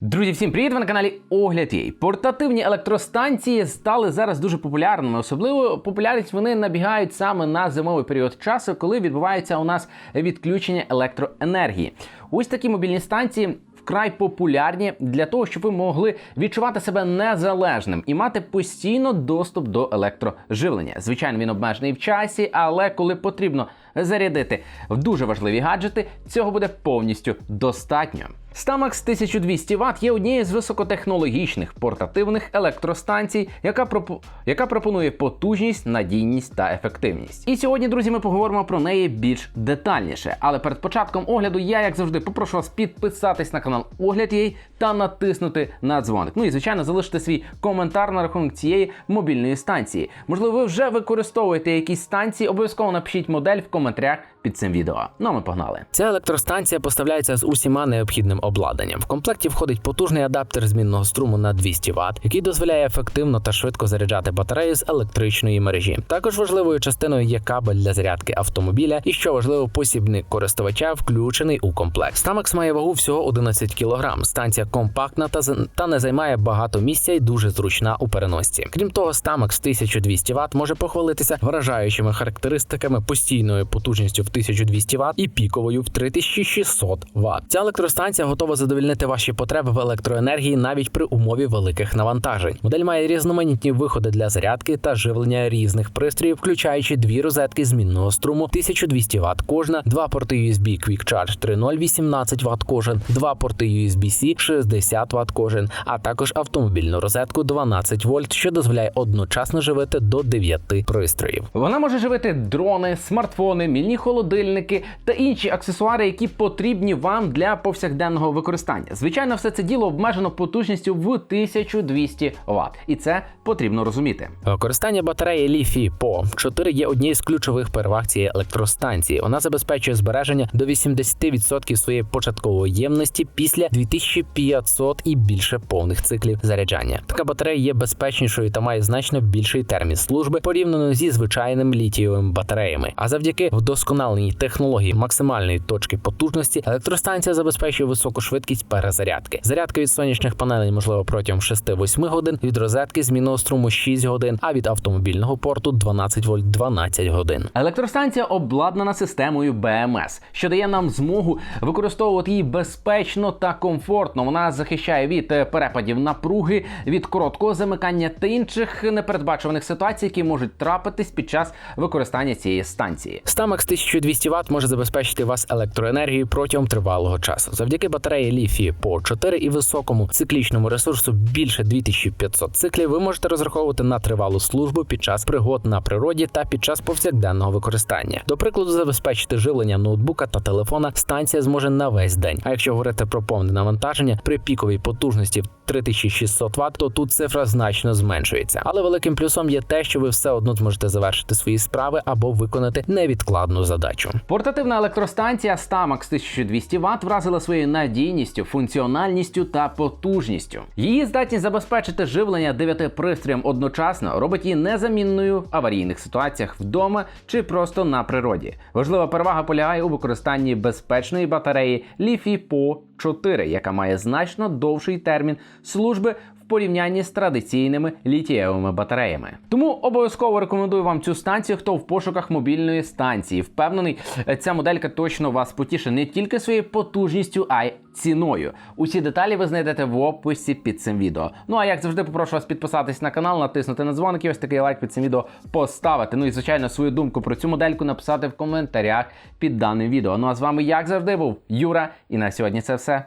Друзі, всім привіт! Ви на каналі Огляд Єй. Портативні електростанції стали зараз дуже популярними. Особливо популярність вони набігають саме на зимовий період часу, коли відбувається у нас відключення електроенергії. Ось такі мобільні станції. Вкрай популярні для того, щоб ви могли відчувати себе незалежним і мати постійно доступ до електроживлення. Звичайно, він обмежений в часі, але коли потрібно зарядити в дуже важливі гаджети, цього буде повністю достатньо. Stamax 1200 Вт є однією з високотехнологічних портативних електростанцій, яка пропо... яка пропонує потужність, надійність та ефективність. І сьогодні, друзі, ми поговоримо про неї більш детальніше. Але перед початком огляду я, як завжди, попрошу вас підписатись на канал Огляд її та натиснути на дзвоник. Ну і звичайно, залишити свій коментар на рахунок цієї мобільної станції. Можливо, ви вже використовуєте якісь станції. Обов'язково напишіть модель в коментарях під цим відео. Ну а ми погнали. Ця електростанція поставляється з усіма необхідним обладнанням. В комплекті входить потужний адаптер змінного струму на 200 Вт, який дозволяє ефективно та швидко заряджати батарею з електричної мережі. Також важливою частиною є кабель для зарядки автомобіля, і що важливо, посібник користувача включений у комплект. Стамекс має вагу всього 11 кг. Станція компактна та, та не займає багато місця і дуже зручна у переносці. Крім того, Stamex 1200 Вт може похвалитися вражаючими характеристиками постійною потужністю 1200 Вт і піковою в 3600 Вт. Ця електростанція готова задовільнити ваші потреби в електроенергії навіть при умові великих навантажень. Модель має різноманітні виходи для зарядки та живлення різних пристроїв, включаючи дві розетки змінного струму 1200 Вт кожна, два порти USB Quick Charge 3.0 18 Вт кожен, два порти USB-C 60 Вт кожен, а також автомобільну розетку 12 вольт, що дозволяє одночасно живити до 9 пристроїв. Вона може живити дрони, смартфони, мільні холодильники та інші аксесуари, які потрібні вам для повсякденного використання. Звичайно, все це діло обмежено потужністю в 1200 Вт, і це потрібно розуміти. Використання батареї Li-Fi Po 4 є однією з ключових переваг цієї електростанції. Вона забезпечує збереження до 80% своєї початкової ємності після 2500 і більше повних циклів заряджання. Така батарея є безпечнішою та має значно більший термін служби порівняно зі звичайними літієвими батареями. А завдяки вдосконаленій технології максимальної точки потужності електростанція забезпечує високу швидкість перезарядки. Зарядка від сонячних панелей можливо протягом 6-8 годин, від розетки змінного струму 6 годин, а від автомобільного порту 12 вольт 12 годин. Електростанція обладнана системою BMS, що дає нам змогу використовувати її безпечно та комфортно. Вона захищає від е, перепадів напруги, від короткого замикання та інших непередбачуваних ситуацій, які можуть трапитись під час використання цієї станції. Stamex 1200 Вт може забезпечити вас електроенергією протягом тривалого часу. Завдяки батареї Li-Fi Po 4 і високому циклічному ресурсу більше 2500 циклів. Ви можете розраховувати на тривалу службу під час пригод на природі та під час повсякденного використання. До прикладу, забезпечити живлення ноутбука та телефона станція зможе на весь день. А якщо говорити про повне навантаження при піковій потужності в 3600 Вт, то тут цифра значно зменшується. Але великим плюсом є те, що ви все одно зможете завершити свої справи або виконати невідкладну задачу. Портативна електростанція Stamax 1200 Вт вразила своєю надійністю, функціональністю та потужністю. Її здатність забезпечити живлення дев'яти пристроям одночасно робить її незамінною в аварійних ситуаціях вдома чи просто на природі. Важлива перевага полягає у використанні безпечної батареї Li-Fi Po 4, яка має значно довший термін служби порівнянні з традиційними літієвими батареями. Тому обов'язково рекомендую вам цю станцію, хто в пошуках мобільної станції. Впевнений, ця моделька точно вас потішить не тільки своєю потужністю, а й ціною. Усі деталі ви знайдете в описі під цим відео. Ну а як завжди, попрошу вас підписатись на канал, натиснути на дзвоник і ось такий лайк під цим відео поставити. Ну і звичайно, свою думку про цю модельку написати в коментарях під даним відео. Ну а з вами, як завжди, був Юра, і на сьогодні це все.